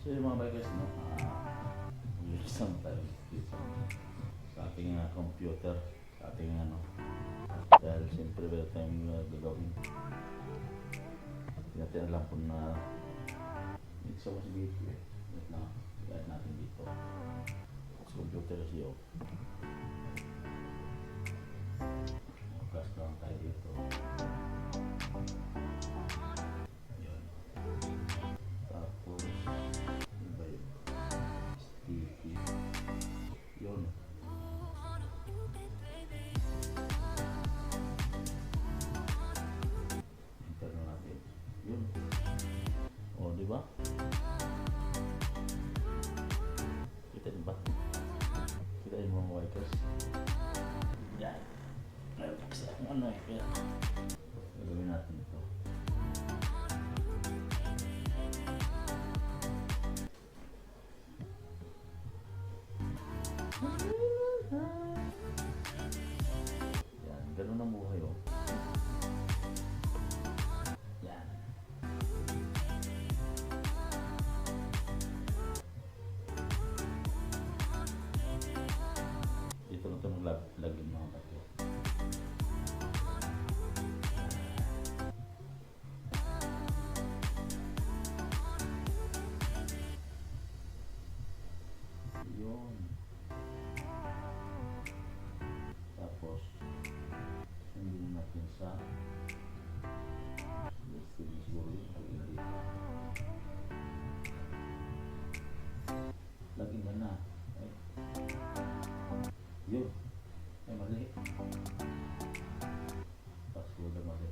So yung mga bikers, no? Ah, mag-exam tayo dito. Sa ating ah, computer, sa ating ano. Dahil siyempre meron tayong uh, gagawin. Natin alam kung na dito sa mas dito eh. Wait na, i-add natin dito. Sa computer kasi Bikers? Yan. Meron pa kasi akong ano eh. Kaya, gagawin natin ito. Yan, ganun ang buhay oh. Dito na ito Yun. Ay, mali. Na mali.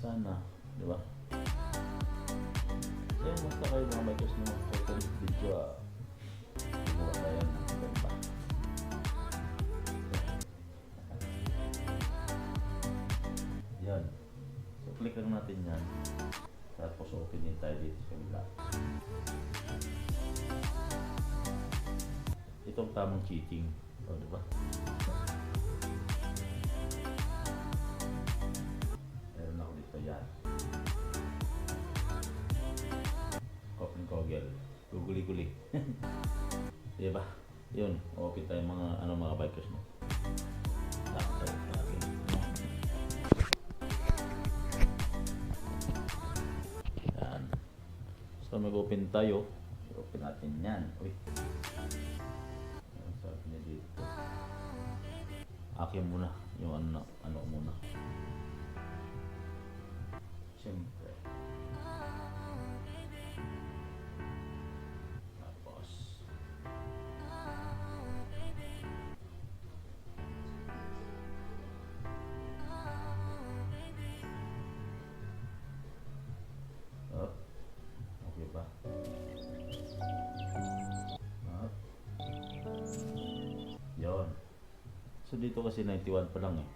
Sana, di ba? Kaya basta kayo mga bikers na photo video ah. Click lang natin yan. Tapos open din tayo dito sa kabila. Itong tamang cheating. O, di ba? Meron ako dito yan. Open Kogel. Guguli-guli. di ba? Yun. Open tayo mga ano mga bikers mo. Tapos So mag-open tayo. I-open natin yan. Uy. Ano sabi niya dito? Akin muna. Yung ano, ano muna. Siyempre. So dito kasi 91 pa lang eh.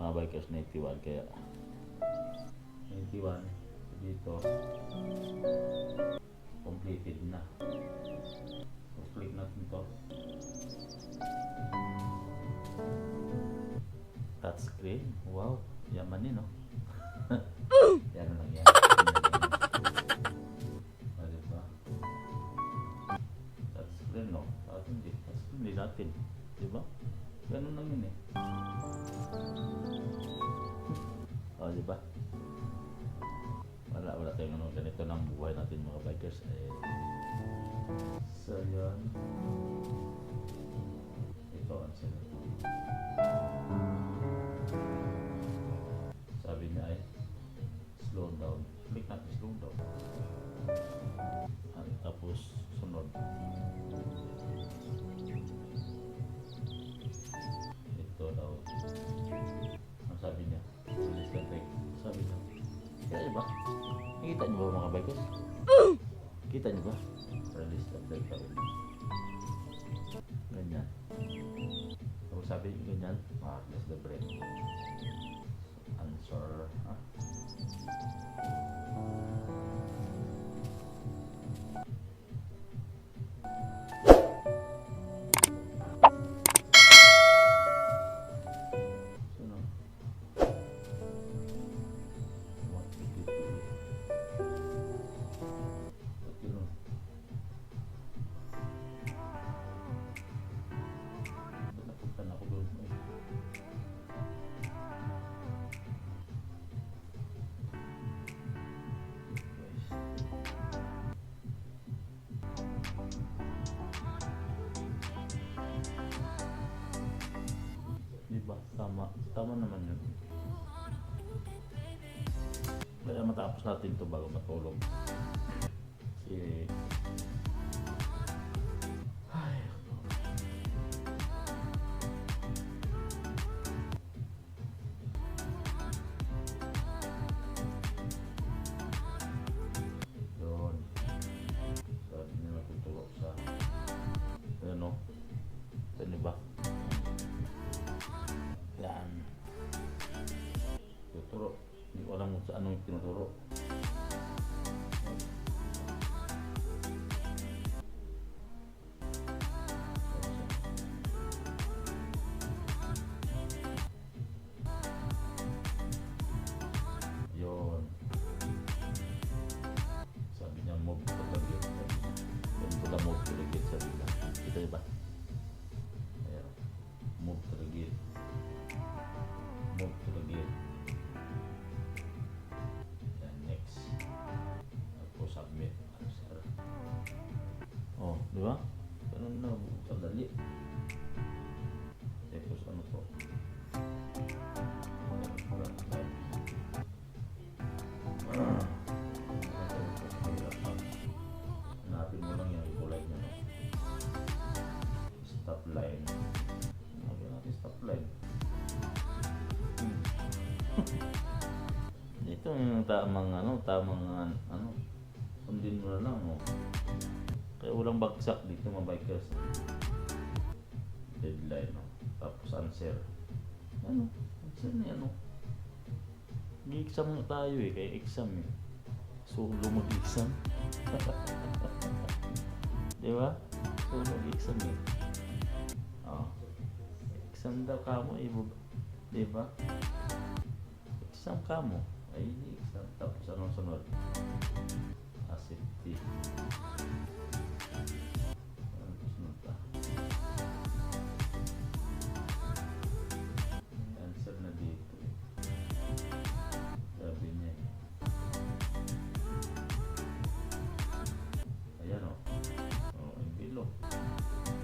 Mga bikers 91 kaya 91 dito completed na. So click natin to. Touchscreen. Wow, yaman din no. yan lang yan. Ah, diba? Touchscreen no. Sa atin di. Touchscreen din natin. Diba? Ganun lang yun eh. Oh, di ba? Wala, wala tayong ano, ganito ng buhay natin mga bikers. Eh, so, yun. Ito ang sila. Sabi niya ay, slow down. Click natin slow down. At tapos, Nakita niyo ba mga bikers? Kita niyo ba? Release the brake daw. Ganyan. Tapos sabi ganyan, ah, release the brake. Answer, Tama. Tama naman yun. Kaya matapos natin to bago matulog. Kasi... ano yung tinuturo. Yun. Sabi niya, move to the gate. Move to the gate, sabi. Kita niyo Ito yung tamang ano, tamang ano. Sundin mo na lang. Oh. Kaya walang bagsak dito mga bikers. Deadline. No? Tapos answer. Ano? Answer na yan. Oh. May exam na tayo eh, kaya exam eh. Solo mag-exam. Di ba? Solo mag-exam eh. Oh. Exam daw ka mo eh. Di ba? Exam ka mo. Ay, hindi. Tapos anong sunod? Asipti. Anong sunod pa? May answer na dito eh. Sabi niya eh. Ayan o. Oh. Oh, envelope.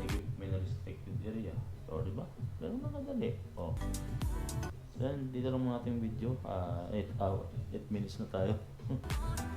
Equipment na restricted area. O, di ba? Ganun na kadali. O. Then, dito lang muna ating video. Ah, 8 hour, 8 minutes na tayo.